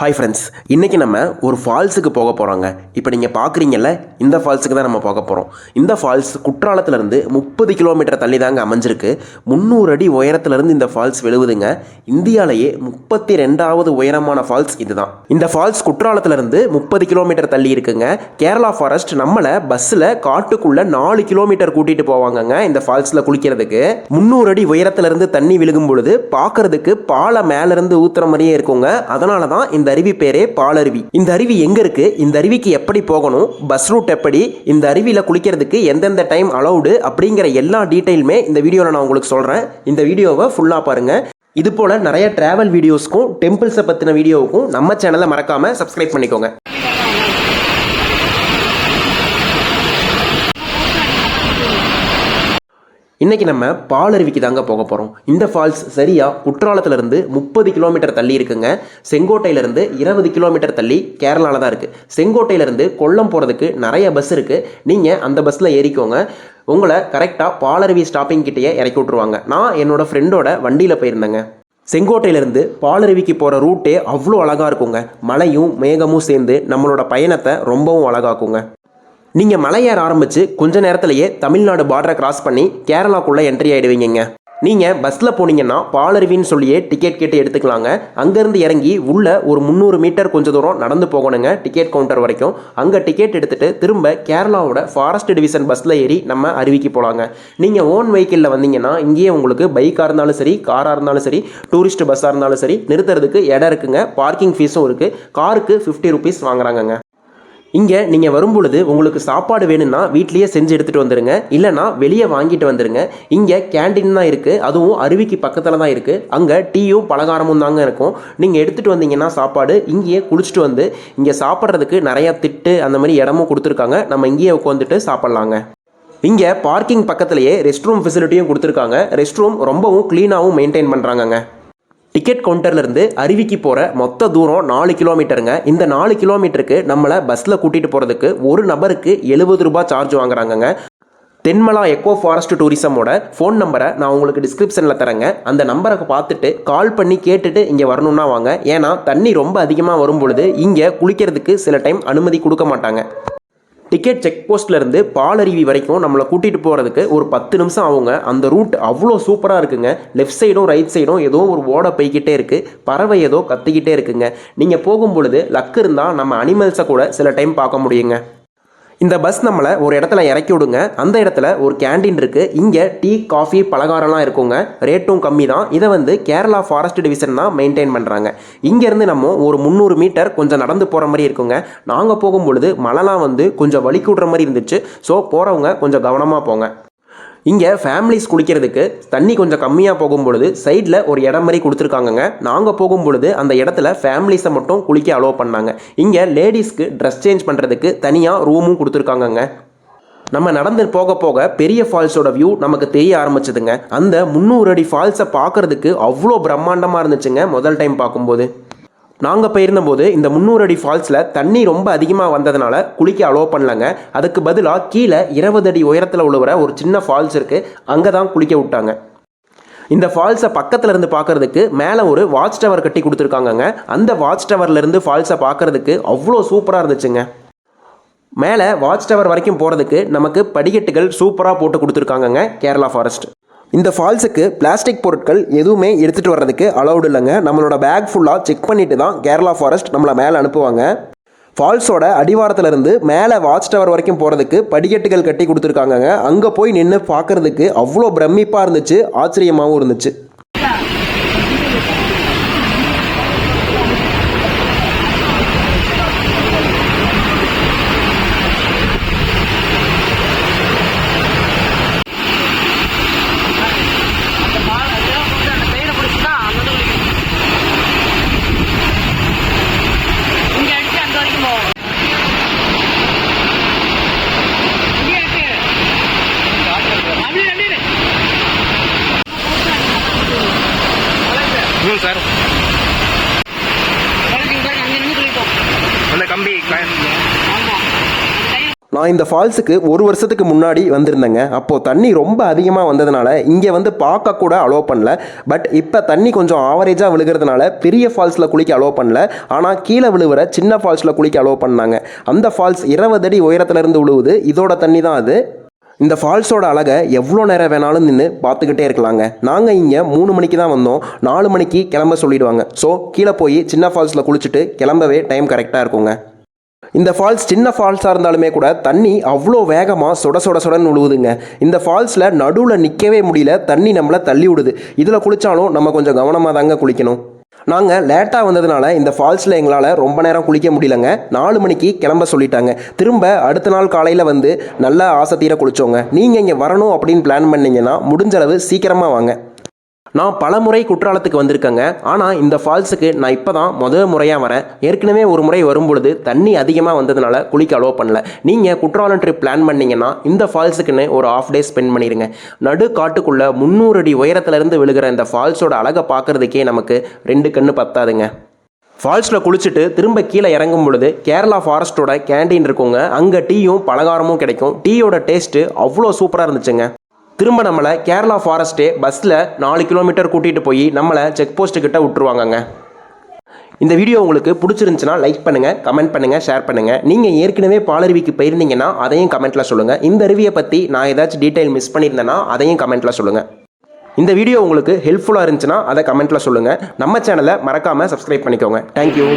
Hi friends இன்றைக்கி நம்ம ஒரு ஃபால்ஸுக்கு போக போகிறோங்க இப்போ நீங்கள் பார்க்குறீங்கல்ல இந்த ஃபால்ஸுக்கு தான் நம்ம போக போகிறோம் இந்த ஃபால்ஸ் குற்றாலத்திலேருந்து முப்பது கிலோமீட்டர் தள்ளி தாங்க அமைஞ்சிருக்கு. முந்நூறு அடி உயரத்துலேருந்து இந்த ஃபால்ஸ் விழுவுதுங்க. இந்தியாவிலேயே முப்பத்தி ரெண்டாவது உயரமான ஃபால்ஸ் இதுதான். இந்த ஃபால்ஸ் குற்றாலத்துலேருந்து முப்பது கிலோமீட்டர் தள்ளி இருக்குங்க. கேரளா ஃபாரஸ்ட் நம்மளை பஸ்ஸில் காட்டுக்குள்ளே நாலு கிலோமீட்டர் கூட்டிகிட்டு போவாங்கங்க இந்த ஃபால்ஸில் குளிக்கிறதுக்கு. முந்நூறு அடி உயரத்துலேருந்து தண்ணி விழுகும் பொழுது பார்க்கறதுக்கு பாலை மேலேருந்து ஊற்றுற மாதிரியே இருக்குங்க. அதனால தான் இந்த அருவி பேரே பாலருவி. இந்த அருவி எங்க இருக்கு? இந்த அருவிக்கு எப்படி போகணும்? பஸ் ரூட் எப்படி? இந்த அருவியில் குளிக்கிறதுக்கு எந்தெந்த டைம் அலௌடு அப்படிங்கிற எல்லா டீட்டெயிலுமே இந்த வீடியோவில் நான் உங்களுக்கு சொல்கிறேன் இந்த வீடியோவை ஃபுல்லாக பாருங்க. இது போல நிறைய டிராவல் வீடியோஸ்க்கும் டெம்பிள்ஸை பற்றின வீடியோவுக்கும் நம்ம சேனலை மறக்காம சப்ஸ்கிரைப் பண்ணிக்கோங்க. இன்றைக்கி நம்ம பாலருவிக்கு தாங்க போக போகிறோம் இந்த ஃபால்ஸ் சரியாக குற்றாலத்திலிருந்து முப்பது கிலோமீட்டர் தள்ளி இருக்குங்க. செங்கோட்டையிலேருந்து இருபது கிலோமீட்டர் தள்ளி கேரளாவில் தான் இருக்குது செங்கோட்டையிலேருந்து கொல்லம் போகிறதுக்கு நிறைய பஸ் இருக்குது நீங்கள் அந்த பஸ்ஸில் ஏறிக்கோங்க. உங்களை கரெக்டாக பாலருவி ஸ்டாப்பிங் கிட்டேயே இறக்கி விட்ருவாங்க நான் என்னோடய ஃப்ரெண்டோட வண்டியில் போயிருந்தேங்க. செங்கோட்டையிலேருந்து பாலருவிக்கு போகிற ரூட்டே அவ்வளோ அழகாக இருக்குங்க. மலையும் மேகமும் சேர்ந்து நம்மளோட பயணத்தை ரொம்பவும் அழகாக்குங்க. நீங்கள் மலை ஏற ஆரம்பித்து கொஞ்ச நேரத்திலேயே தமிழ்நாடு பார்டரை கிராஸ் பண்ணி கேரளாக்குள்ளே என்ட்ரி ஆகிடுவீங்க நீங்கள் பஸ்ஸில் போனீங்கன்னா பாலருவின்னு சொல்லியே டிக்கெட் கேட்டு எடுத்துக்கலாங்க. அங்கேருந்து இறங்கி உள்ள ஒரு முந்நூறு மீட்டர் கொஞ்சம் தூரம் நடந்து போகணுங்க டிக்கெட் கவுண்டர் வரைக்கும். அங்கே டிக்கெட் எடுத்துகிட்டு திரும்ப கேரளாவோட ஃபாரஸ்ட் டிவிஷன் பஸ்ஸில் ஏறி நம்ம அருவிக்கு போகலாங்க நீங்கள் ஓன் வெஹிக்கிளில் வந்தீங்கன்னா இங்கேயே உங்களுக்கு பைக்காக இருந்தாலும் சரி காராக இருந்தாலும் சரி டூரிஸ்ட் பஸ்ஸாக இருந்தாலும் சரி நிறுத்துறதுக்கு இடம் இருக்குங்க. பார்க்கிங் ஃபீஸும் இருக்குது காருக்கு ஃபிஃப்டி ருபீஸ் வாங்குறாங்கங்க. இங்கே நீங்கள் வரும்பொழுது உங்களுக்கு சாப்பாடு வேணும்னா வீட்லேயே செஞ்சு எடுத்துகிட்டு வந்துடுங்க இல்லைனா வெளியே வாங்கிட்டு வந்துடுங்க இங்கே கேண்டீன் தான் இருக்குது அதுவும் அருவிக்கு பக்கத்தில் தான் இருக்குது அங்கே டீயும் பலகாரமும் தாங்க இருக்கும். நீங்கள் எடுத்துகிட்டு வந்தீங்கன்னா சாப்பாடு இங்கேயே குளிச்சுட்டு வந்து இங்கே சாப்பிட்றதுக்கு நிறையா திட்டு அந்த மாதிரி இடமும் கொடுத்துருக்காங்க. நம்ம இங்கேயே உட்காந்துட்டு சாப்பிட்லாங்க. இங்கே பார்க்கிங் பக்கத்துலேயே ரெஸ்ட் ரூம் ஃபெசிலிட்டியும் கொடுத்துருக்காங்க. ரெஸ்ட் ரூம் ரொம்பவும் க்ளீனாகவும் மெயின்டைன் பண்ணுறாங்கங்க டிக்கெட் கவுண்டர்லேருந்து அருவிக்கு போகிற மொத்த தூரம் நாலு கிலோமீட்டருங்க இந்த நாலு கிலோமீட்டருக்கு நம்மளை பஸ்ஸில் கூட்டிகிட்டு போகிறதுக்கு ஒரு நபருக்கு எழுபது ரூபாய் சார்ஜ் வாங்குறாங்கங்க. தென்மலா எக்கோ ஃபாரஸ்ட் டூரிசமோட ஃபோன் நம்பரை நான் உங்களுக்கு டிஸ்கிரிப்ஷனில் தரேங்க. அந்த நம்பரை பார்த்துட்டு கால் பண்ணி கேட்டுட்டு இங்கே வரணும்னா வாங்க. ஏன்னா தண்ணி ரொம்ப அதிகமாக வரும் பொழுது இங்கே குளிக்கிறதுக்கு சில டைம் அனுமதி கொடுக்க மாட்டாங்க. டிக்கெட் செக் போஸ்ட்லேருந்து பாலருவி வரைக்கும் நம்மளை கூட்டிகிட்டு போகிறதுக்கு ஒரு பத்து நிமிஷம் ஆகுங்க. அந்த ரூட் அவ்வளோ சூப்பராக இருக்குங்க. லெஃப்ட் சைடும் ரைட் சைடும் ஏதோ ஒரு ஓட போய்கிட்டே இருக்குது பறவை ஏதோ கத்திக்கிட்டே இருக்குங்க. நீங்கள் போகும் பொழுது லக் இருந்தால் நம்ம அனிமல்ஸை கூட சில டைம் பார்க்க முடியுங்க. இந்த பஸ் நம்மளை ஒரு இடத்துல இறக்கி விடுங்க. அந்த இடத்துல ஒரு கேண்டீன் இருக்குது இங்கே டீ காஃபி பலகாரம்லாம் இருக்குங்க. ரேட்டும் கம்மி தான். இதை வந்து கேரளா ஃபாரஸ்ட் டிவிஷன் தான் மெயின்டைன் பண்ணுறாங்க இங்கேருந்து நம்ம ஒரு முந்நூறு மீட்டர் கொஞ்சம் நடந்து போகிற மாதிரி இருக்குங்க. நாங்கள் போகும்பொழுது மழைலாம் வந்து கொஞ்சம் வலிக்கு விடுற மாதிரி இருந்துச்சு. ஸோ போகிறவங்க கொஞ்சம் கவனமாக போங்க. இங்கே ஃபேமிலிஸ் குளிக்கிறதுக்கு தண்ணி கொஞ்சம் கம்மியாக போகும்பொழுது சைடில் ஒரு இடம் மாதிரி கொடுத்துருக்காங்கங்க. நாங்கள் போகும்பொழுது அந்த இடத்துல ஃபேமிலிஸை மட்டும் குளிக்க அலோவ் பண்ணாங்க. இங்கே லேடிஸ்க்கு ட்ரெஸ் சேஞ்ச் பண்ணுறதுக்கு தனியாக ரூமும் கொடுத்துருக்காங்கங்க. நம்ம நடந்து போக போக பெரிய ஃபால்ஸோட வியூ நமக்கு தெரிய ஆரம்பிச்சதுங்க. அந்த முந்நூறு அடி ஃபால்ஸை பார்க்கறதுக்கு அவ்வளோ பிரம்மாண்டமாக இருந்துச்சுங்க முதல் டைம் பார்க்கும்போது. நாங்கள் போயிருந்தபோது இந்த முந்நூறு அடி ஃபால்ஸில் தண்ணி ரொம்ப அதிகமாக வந்ததுனால குளிக்க அலோவ் பண்ணலங்க. அதுக்கு பதிலாக கீழே இருபது அடி உயரத்தில் உழுவுற ஒரு சின்ன ஃபால்ஸ் இருக்குது அங்கே தான் குளிக்க விட்டாங்க. இந்த ஃபால்ஸை பக்கத்தில் இருந்து பார்க்கறதுக்கு மேலே ஒரு வாட்ச் டவர் கட்டி கொடுத்துருக்காங்கங்க. அந்த வாட்ச் டவர்லேருந்து ஃபால்ஸை பார்க்கறதுக்கு அவ்வளோ சூப்பராக இருந்துச்சுங்க. மேலே வாட்ச் டவர் வரைக்கும் போகிறதுக்கு நமக்கு படிக்கட்டுகள் சூப்பராக போட்டு கொடுத்துருக்காங்கங்க கேரளா ஃபாரஸ்ட் இந்த ஃபால்ஸுக்கு பிளாஸ்டிக் பொருட்கள் எதுவுமே எடுத்துகிட்டு வர்றதுக்கு அலௌடு இல்லைங்க. நம்மளோட பேக் ஃபுல்லாக செக் பண்ணிட்டு தான் கேரளா ஃபாரஸ்ட் நம்மளை மேலே அனுப்புவாங்க. ஃபால்ஸோட அடிவாரத்திலிருந்து மேலே வாட்ச் டவர் வரைக்கும் போகிறதுக்கு படிக்கட்டுகள் கட்டி கொடுத்துருக்காங்க அங்கே போய் நின்று பார்க்கறதுக்கு அவ்வளோ பிரமிப்பாக இருந்துச்சு ஆச்சரியமாகவும் இருந்துச்சு இங்க அடிச்சு அங்க வரைக்கும் போகும் இங்கே இருக்கு. அப்படியே அப்படியே இரு. நான் இந்த ஃபால்ஸுக்கு ஒரு வருஷத்துக்கு முன்னாடி வந்திருந்தேங்க. அப்போது தண்ணி ரொம்ப அதிகமாக வந்ததுனால இங்கே வந்து பார்க்க கூட அலோவ் பண்ணல. பட் இப்போ தண்ணி கொஞ்சம் ஆவரேஜாக விழுகிறதுனால பெரிய ஃபால்ஸில் குளிக்க அலோவ் பண்ணல. ஆனால் கீழே விழுகிற சின்ன ஃபால்ஸில் குளிக்க அலோவ் பண்ணாங்க. அந்த ஃபால்ஸ் இருபது அடி உயரத்துலேருந்து விழுவுது. இதோட தண்ணி தான் அது. இந்த ஃபால்ஸோட அழகை எவ்வளோ நேரம் வேணாலும் நின்று பார்த்துக்கிட்டே இருக்கலாங்க. நாங்கள் இங்கே மூணு மணிக்கு தான் வந்தோம். நாலு மணிக்கு கிளம்ப சொல்லிடுவாங்க. ஸோ கீழே போய் சின்ன ஃபால்ஸில் குளிச்சுட்டு கிளம்பவே டைம் கரெக்டாக இருக்குங்க. இந்த ஃபால்ஸ் சின்ன ஃபால்ஸாக இருந்தாலுமே கூட தண்ணி அவ்வளோ வேகமாக சுட சுட சுடன்னு விழுவுதுங்க இந்த ஃபால்ஸில் நடுவில் நிற்கவே முடியல தண்ணி நம்மளை தள்ளி விடுது. இதில் குளித்தாலும் நம்ம கொஞ்சம் கவனமாக தாங்க குளிக்கணும். நாங்கள் லேட்டாக வந்ததுனால இந்த ஃபால்ஸில் எங்களால் ரொம்ப நேரம் குளிக்க முடியலங்க. நாலு மணிக்கு கிளம்ப சொல்லிட்டாங்க. திரும்ப அடுத்த நாள் காலையில் வந்து நல்லா ஆசை தீர குளிச்சோங்க. நீங்கள் இங்கே வரணும் அப்படின்னு பிளான் பண்ணீங்கன்னா முடிஞ்சளவு சீக்கிரமாக வாங்க. நான் பல முறை குற்றாலத்துக்கு வந்திருக்கேங்க. ஆனால் இந்த ஃபால்ஸுக்கு நான் இப்போ தான் முதல் முறையாக வரேன். ஏற்கனவே ஒரு முறை வரும்பொழுது தண்ணி அதிகமாக வந்ததுனால குளிக்க அலோவ் பண்ணல. நீங்கள் குற்றாலம் ட்ரிப் பிளான் பண்ணீங்கன்னா இந்த ஃபால்ஸுக்குன்னு ஒரு ஆஃப் டே ஸ்பெண்ட் பண்ணிடுங்க நடு காட்டுக்குள்ளே முந்நூறு அடி உயரத்துலேருந்து விழுகிற இந்த ஃபால்ஸோட அழகை பார்க்கறதுக்கே நமக்கு ரெண்டு கண்ணு பத்தாதுங்க. ஃபால்ஸில் குளிச்சுட்டு திரும்ப கீழே இறங்கும் பொழுது கேரளா ஃபாரஸ்ட்டோட கேண்டீன் இருக்குங்க. அங்கே டீயும் பலகாரமும் கிடைக்கும். டீயோட டேஸ்ட்டு அவ்வளோ சூப்பராக இருந்துச்சுங்க. திரும்ப நம்மளை கேரளா ஃபாரஸ்ட்டே பஸ்ஸில் நாலு கிலோமீட்டர் கூட்டிகிட்டு போய் நம்மளை செக் போஸ்ட்டு கிட்ட விட்டுருவாங்கங்க. இந்த வீடியோ உங்களுக்கு பிடிச்சிருந்துச்சுன்னா லைக் பண்ணுங்கள் கமெண்ட் பண்ணுங்கள் ஷேர் பண்ணுங்கள் நீங்கள் ஏற்கனவே பாலருவிக்கு போயிருந்தீங்கன்னா அதையும் கமெண்ட்டில் சொல்லுங்கள் இந்த அருவியை பற்றி நான் ஏதாச்சும் டீட்டெயில் மிஸ் பண்ணியிருந்தேன்னா அதையும் கமெண்ட்டில் சொல்லுங்கள் இந்த வீடியோ உங்களுக்கு ஹெல்ப்ஃபுல்லாக இருந்துச்சுன்னா அதை கமெண்ட்டில் சொல்லுங்கள் நம்ம சேனலை மறக்காமல் சப்ஸ்கிரைப் பண்ணிக்கோங்க. தேங்க்யூ